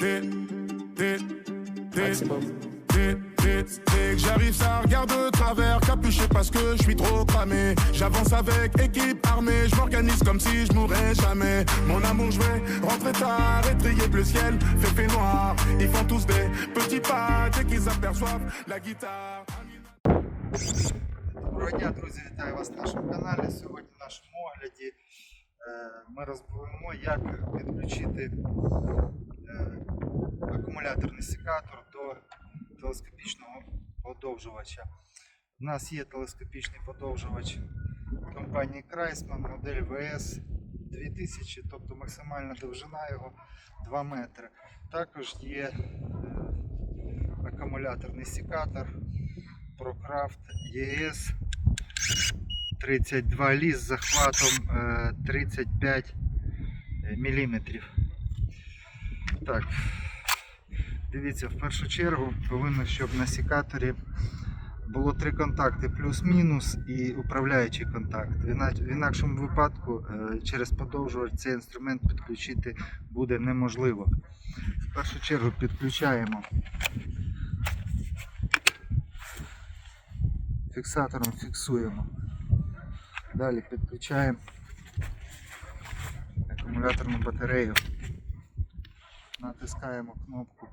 dès, dès, dès, Maximum. dès, dès, dès que j'arrive, ça regarde de travers, capuché parce que je suis trop cramé. J'avance avec équipe armée, je m'organise comme si je mourrais jamais. Mon amour, je vais rentrer tard, étrier bleu ciel, fait fait noir. Ils font tous des petits pas dès qu'ils aperçoivent la guitare. Доброго дня, друзі, вітаю вас на нашому каналі. Сьогодні в нашому огляді е, ми розповімо, як підключити е, акумуляторний секатор до телескопічного подовжувача. У нас є телескопічний подовжувач компанії Крайсман, модель VS 2000, тобто максимальна довжина його 2 метри. Також є е, акумуляторний секатор ProCraft ES 32 ліс з захватом е, 35 мм. Так, дивіться, в першу чергу повинно, щоб на секаторі було три контакти плюс-мінус і управляючий контакт. В інакшому випадку е, через подовжувач цей інструмент підключити буде неможливо. В першу чергу підключаємо фіксатором фіксуємо. Далі підключаємо акумуляторну батарею. Натискаємо кнопку.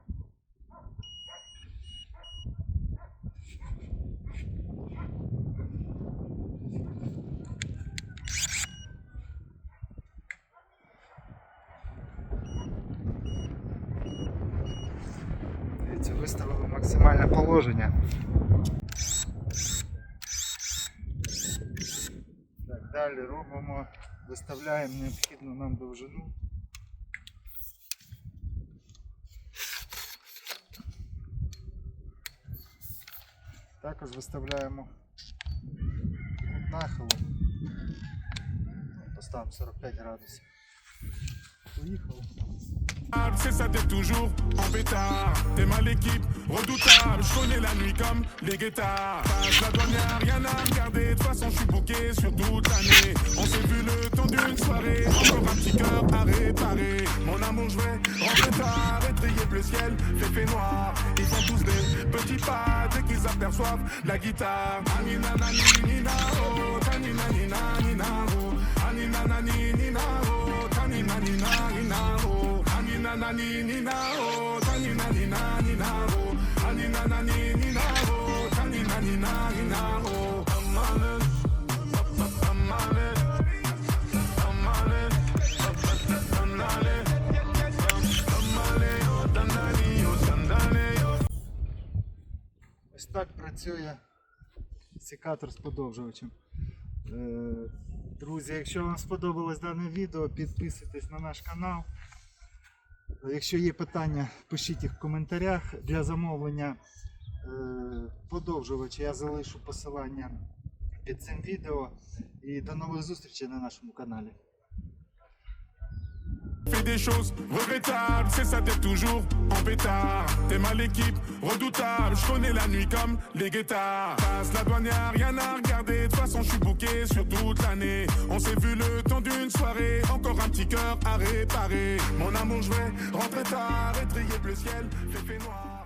Дивіться, виставили максимальне положення. Так, далі робимо, виставляємо необхідну нам довжину. Також виставляємо кут нахилу. Поставимо 45 градусів. Поїхали. C'est ça d'être toujours en pétard. T'es mal l'équipe, redoutable. Je connais la nuit comme les guettards. Passe la douane, rien à regarder. De toute façon, je suis bouqué sur toute l'année. On s'est vu le temps d'une soirée. Encore un petit cœur à réparer. Mon amour, je vais rentrer tard. Étrier bleu ciel, fait noir. Ils font tous des petits pas dès qu'ils aperçoivent la guitare. Oh. Anina, nani, nina, oh. Tanina, nina, nina, oh. Anina, nani, nina, oh. Tanina, nina, nina, oh. Amane, amane, amane, amane, amane, oh, danani, oh, dandane, oh. Ось так працює секатор з подовжувачем. Е, Друзі, якщо вам сподобалось дане відео, підписуйтесь на наш канал. Якщо є питання, пишіть їх в коментарях. Для замовлення е, подовжувача я залишу посилання під цим відео. І до нових зустрічей на нашому каналі. Des choses regrettables, c'est ça d'être toujours en pétard. T'es mal l'équipe, redoutable, je connais la nuit comme les guettards. Passe la douane, y'a rien à regarder, de toute façon je suis bouqué sur toute l'année. On s'est vu le temps d'une soirée, encore un petit cœur à réparer. Mon amour, je vais rentrer tard, étrier bleu ciel, fait noir.